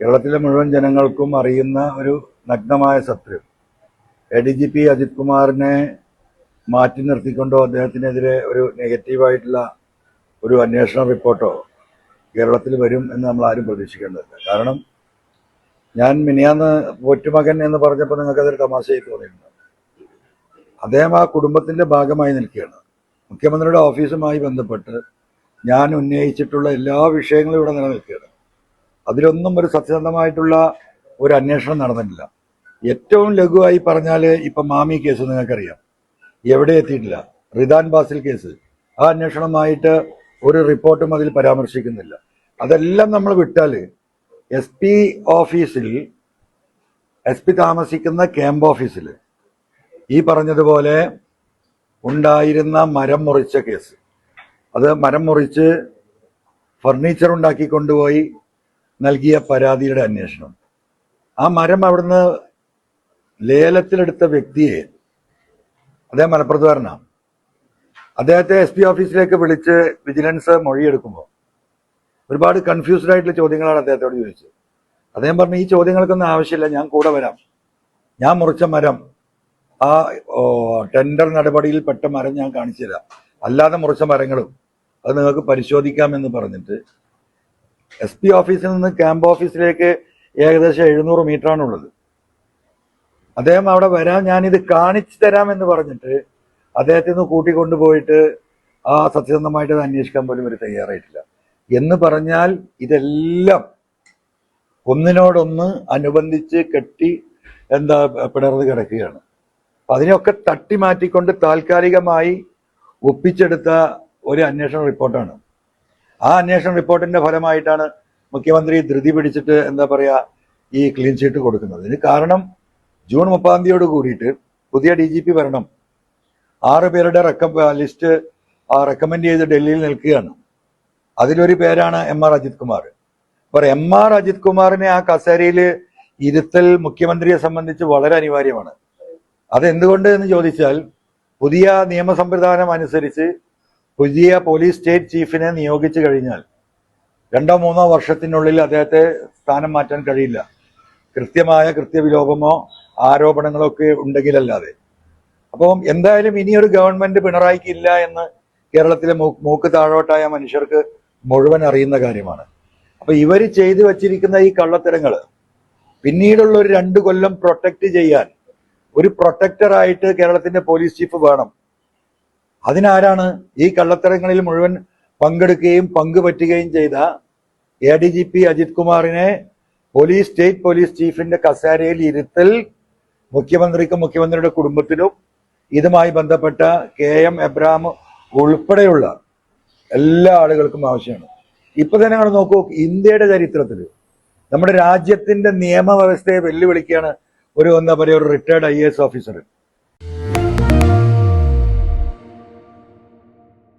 കേരളത്തിലെ മുഴുവൻ ജനങ്ങൾക്കും അറിയുന്ന ഒരു നഗ്നമായ സത്യം. A D G P Ajith കുമാറിനെ മാറ്റി നിർത്തിക്കൊണ്ടോ അദ്ദേഹത്തിനെതിരെ ഒരു നെഗറ്റീവായിട്ടുള്ള ഒരു അന്വേഷണ റിപ്പോർട്ടോ കേരളത്തിൽ വരും എന്ന് നമ്മൾ ആരും പ്രതീക്ഷിക്കേണ്ടതില്ല. കാരണം ഞാൻ മിനിയാന്ന് പൊറ്റുമകൻ എന്ന് പറഞ്ഞപ്പോൾ നിങ്ങൾക്ക് അതൊരു തമാശയായി തോന്നിയിട്ടുണ്ട്. അദ്ദേഹം ആ കുടുംബത്തിന്റെ ഭാഗമായി നിൽക്കുകയാണ്. മുഖ്യമന്ത്രിയുടെ ഓഫീസുമായി ബന്ധപ്പെട്ട് ഞാൻ ഉന്നയിച്ചിട്ടുള്ള എല്ലാ വിഷയങ്ങളും ഇവിടെ നിലനിൽക്കുകയാണ്. അതിലൊന്നും ഒരു സത്യസന്ധമായിട്ടുള്ള ഒരു അന്വേഷണം നടന്നിട്ടില്ല. ഏറ്റവും ലഘുവായി പറഞ്ഞാൽ ഇപ്പം മാമി കേസ് നിങ്ങൾക്കറിയാം. എവിടെ എത്തിയിട്ടില്ല? റിദാൻ ബാസിൽ കേസ്. ആ അന്വേഷണമായിട്ട് ഒരു റിപ്പോർട്ടും അതിൽ പരാമർശിക്കുന്നില്ല. അതെല്ലാം നമ്മൾ വിട്ടാൽ എസ് പി ഓഫീസിൽ എസ് പി താമസിക്കുന്ന ക്യാമ്പ് ഓഫീസിൽ ഈ പറഞ്ഞതുപോലെ ഉണ്ടായിരുന്ന മരം മുറിച്ച കേസ്. അത് മരം മുറിച്ച് ഫർണിച്ചർ ഉണ്ടാക്കി കൊണ്ടുപോയി നൽകിയ പരാതിയുടെ അന്വേഷണം. ആ മരം അവിടുന്ന് ലേലത്തിലെടുത്ത വ്യക്തിയെ അദ്ദേഹം മലപ്പുറത്തുകാരനാണ് അദ്ദേഹത്തെ എസ് പി ഓഫീസിലേക്ക് വിളിച്ച് വിജിലൻസ് മൊഴിയെടുക്കുമ്പോൾ ഒരുപാട് കൺഫ്യൂസ്ഡ് ആയിട്ടുള്ള ചോദ്യങ്ങളാണ് അദ്ദേഹത്തോട് ചോദിച്ചത്. അദ്ദേഹം പറഞ്ഞു ഈ ചോദ്യങ്ങൾക്കൊന്നും ആവശ്യമില്ല ഞാൻ കൂടെ വരാം. ഞാൻ മുറിച്ച മരം ആ ടെൻഡർ നടപടിയിൽ പെട്ട മരം ഞാൻ കാണിച്ചു തരാം അല്ലാതെ മുറിച്ച മരങ്ങളും അത് നിങ്ങൾക്ക് പരിശോധിക്കാമെന്ന് പറഞ്ഞിട്ട് എസ് പി ഓഫീസിൽ നിന്ന് ക്യാമ്പ് ഓഫീസിലേക്ക് ഏകദേശം എഴുന്നൂറ് മീറ്ററാണുള്ളത്. അദ്ദേഹം അവിടെ വരാൻ ഞാനിത് കാണിച്ചു തരാമെന്ന് പറഞ്ഞിട്ട് അദ്ദേഹത്തിൽ നിന്ന് കൂട്ടിക്കൊണ്ടുപോയിട്ട് ആ സത്യസന്ധമായിട്ട് അത് അന്വേഷിക്കാൻ പോലും ഒരു തയ്യാറായിട്ടില്ല. എന്ന് പറഞ്ഞാൽ ഇതെല്ലാം ഒന്നിനോടൊന്ന് അനുബന്ധിച്ച് കെട്ടി എന്താ പിണർന്ന് കിടക്കുകയാണ്. അപ്പം അതിനെയൊക്കെ തട്ടി മാറ്റിക്കൊണ്ട് താൽക്കാലികമായി ഒപ്പിച്ചെടുത്ത ഒരു അന്വേഷണ റിപ്പോർട്ടാണ്. ആ അന്വേഷണ റിപ്പോർട്ടിന്റെ ഫലമായിട്ടാണ് മുഖ്യമന്ത്രി ധൃതി പിടിച്ചിട്ട് എന്താ പറയാ ഈ ക്ലീൻ ചീറ്റ് കൊടുക്കുന്നത്. ഇതിന് കാരണം ജൂൺ മുപ്പതാം തീയതിയോട് കൂടിയിട്ട് പുതിയ ഡി ജി പി വരണം ആറ് പേരുടെ റെക്ക ലിസ്റ്റ് റെക്കമെൻഡ് ചെയ്ത് ഡൽഹിയിൽ നിൽക്കുകയാണ്. അതിലൊരു പേരാണ് എം ആർ അജിത് കുമാർ. അപ്പോൾ എം ആർ അജിത് കുമാറിനെ ആ കസേരയിൽ ഇരുത്തൽ മുഖ്യമന്ത്രിയെ സംബന്ധിച്ച് വളരെ അനിവാര്യമാണ്. അതെന്തുകൊണ്ട് എന്ന് ചോദിച്ചാൽ പുതിയ നിയമസംവിധാനം അനുസരിച്ച് പുതിയ പോലീസ് സ്റ്റേറ്റ് ചീഫിനെ നിയോഗിച്ചു കഴിഞ്ഞാൽ രണ്ടോ മൂന്നോ വർഷത്തിനുള്ളിൽ അദ്ദേഹത്തെ സ്ഥാനം മാറ്റാൻ കഴിയില്ല. കൃത്യമായ കൃത്യവിലോപമോ ആരോപണങ്ങളോ ഒക്കെ ഉണ്ടെങ്കിലല്ലാതെ. അപ്പോൾ എന്തായാലും ഇനിയൊരു ഗവൺമെന്റ് പിണറായിക്കില്ല എന്ന് കേരളത്തിലെ മൂക്ക് താഴോട്ടായ മനുഷ്യർക്ക് മുഴുവൻ അറിയുന്ന കാര്യമാണ്. അപ്പൊ ഇവർ ചെയ്തു വച്ചിരിക്കുന്ന ഈ കള്ളത്തരങ്ങൾ പിന്നീടുള്ള ഒരു രണ്ട് കൊല്ലം പ്രൊട്ടക്ട് ചെയ്യാൻ ഒരു പ്രൊട്ടക്ടറായിട്ട് കേരളത്തിന്റെ പോലീസ് ചീഫ് വേണം. അതിനാരാണ് ഈ കള്ളത്തരങ്ങളിൽ മുഴുവൻ പങ്കെടുക്കുകയും പങ്കുപറ്റുകയും ചെയ്ത A D G P Ajith കുമാറിനെ പോലീസ് സ്റ്റേറ്റ് പോലീസ് ചീഫിന്റെ കസേരയിൽ ഇരുത്തൽ മുഖ്യമന്ത്രിക്കും മുഖ്യമന്ത്രിയുടെ കുടുംബത്തിനും ഇതുമായി ബന്ധപ്പെട്ട കെ എം എബ്രഹാം ഉൾപ്പെടെയുള്ള എല്ലാ ആളുകൾക്കും ആവശ്യമാണ്. ഇപ്പൊ തന്നെ നിങ്ങൾ നോക്കൂ ഇന്ത്യയുടെ ചരിത്രത്തിൽ നമ്മുടെ രാജ്യത്തിന്റെ നിയമവ്യവസ്ഥയെ വെല്ലുവിളിക്കുകയാണ് ഒരു എന്താ പറയുക ഒരു റിട്ടയർഡ് ഐ എസ് ഓഫീസർ